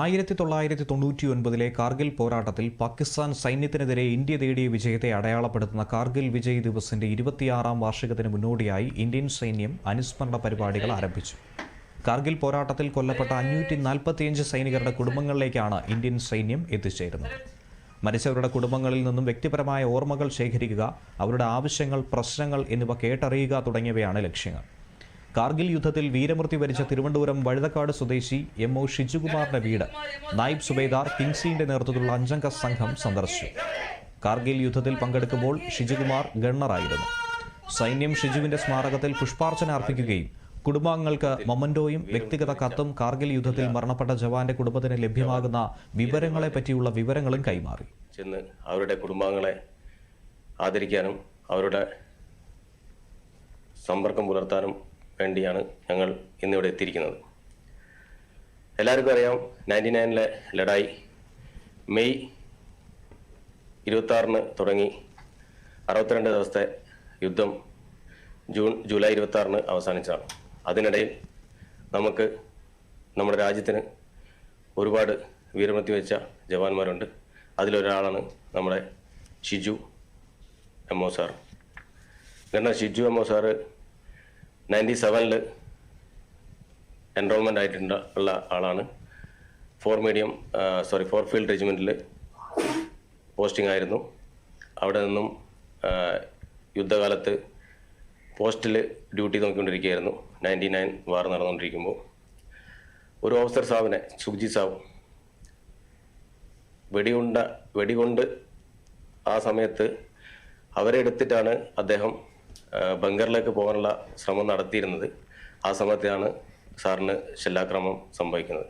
ആയിരത്തി തൊള്ളായിരത്തി തൊണ്ണൂറ്റി ഒൻപതിലെ കാർഗിൽ പോരാട്ടത്തിൽ പാകിസ്ഥാൻ സൈന്യത്തിനെതിരെ ഇന്ത്യ നേടിയ വിജയത്തെ അടയാളപ്പെടുത്തുന്ന കാർഗിൽ വിജയ് ദിവസിന്റെ ഇരുപത്തിയാറാം വാർഷികത്തിന് മുന്നോടിയായി ഇന്ത്യൻ സൈന്യം അനുസ്മരണ പരിപാടികൾ ആരംഭിച്ചു. കാർഗിൽ പോരാട്ടത്തിൽ കൊല്ലപ്പെട്ട അഞ്ഞൂറ്റി നാൽപ്പത്തിയഞ്ച് സൈനികരുടെ കുടുംബങ്ങളിലേക്കാണ് ഇന്ത്യൻ സൈന്യം എത്തിച്ചേരുന്നത്. മരിച്ചവരുടെ കുടുംബങ്ങളിൽ നിന്നും വ്യക്തിപരമായ ഓർമ്മകൾ ശേഖരിക്കുക അവരുടെ ആവശ്യങ്ങൾ പ്രശ്നങ്ങൾ എന്നിവ കേട്ടറിയുക തുടങ്ങിയവയാണ് ലക്ഷ്യങ്ങൾ. കാർഗിൽ യുദ്ധത്തിൽ വീരമൃത്യു വരിച്ച തിരുവനന്തപുരം വഴുതക്കാട് സ്വദേശി എം ഒ ഷിജുകുമാറിന്റെ വീട് നായിബ് സുബേദാർ കിങ്സിന്റെ നേതൃത്വത്തിലുള്ള അഞ്ചംഗ സംഘം സന്ദർശിച്ചു. കാർഗിൽ യുദ്ധത്തിൽ പങ്കെടുക്കുമ്പോൾ ഷിജുകുമാർ ഗണ്ണറായിരുന്നു. സൈന്യം ഷിജുവിന്റെ സ്മാരകത്തിൽ പുഷ്പാർച്ചന അർപ്പിക്കുകയും കുടുംബാംഗങ്ങൾക്ക് മൊമന്റോയും വ്യക്തിഗത കത്തും കാർഗിൽ യുദ്ധത്തിൽ മരണപ്പെട്ട ജവാന്റെ കുടുംബത്തിന് ലഭ്യമാകുന്ന വിവരങ്ങളെ പറ്റിയുള്ള വിവരങ്ങളും കൈമാറി. ചെന്ന് അവരുടെ കുടുംബാംഗങ്ങളെ ആദരിക്കാനും അവരുടെ സമ്പർക്കം പുലർത്താനും വേണ്ടിയാണ് ഞങ്ങൾ ഇന്നിവിടെ എത്തിയിരിക്കുന്നത്. എല്ലാവർക്കും അറിയാം നയന്റി നയനിലെ ലഡായി മെയ് ഇരുപത്താറിന് തുടങ്ങി അറുപത്തിരണ്ട് ദിവസത്തെ യുദ്ധം ജൂൺ ജൂലൈ ഇരുപത്താറിന് അവസാനിച്ചതാണ്. അതിനിടയിൽ നമുക്ക് നമ്മുടെ രാജ്യത്തിന് ഒരുപാട് വീരമൃത്യു വെച്ച ജവാന്മാരുണ്ട്. അതിലൊരാളാണ് നമ്മുടെ ഷിജു എം ഒ സാർ കാരണം Shiju M O sir ninety സെവനിൽ എൻറോൾമെന്റ് ആയിട്ടുണ്ട് ഉള്ള ആളാണ്. Four medium sorry four field റെജിമെന്റിൽ posting ആയിരുന്നു. അവിടെ നിന്നും യുദ്ധകാലത്ത് പോസ്റ്റിൽ ഡ്യൂട്ടി നോക്കിക്കൊണ്ടിരിക്കുകയായിരുന്നു. നയന്റി നയൻ വാർ നടന്നുകൊണ്ടിരിക്കുമ്പോൾ. ഒരു ഓഫീസർ സാബിനെ സുഖ്ജി സാവ് വെടിയുണ്ട വെടികൊണ്ട് ആ സമയത്ത് അവരെ എടുത്തിട്ടാണ് അദ്ദേഹം ബങ്കറിലേക്ക് പോകാനുള്ള ശ്രമം നടത്തിയിരുന്നത് ആ സമയത്താണ് സാറിന് ഷെല്ലാക്രമം സംഭവിക്കുന്നത്.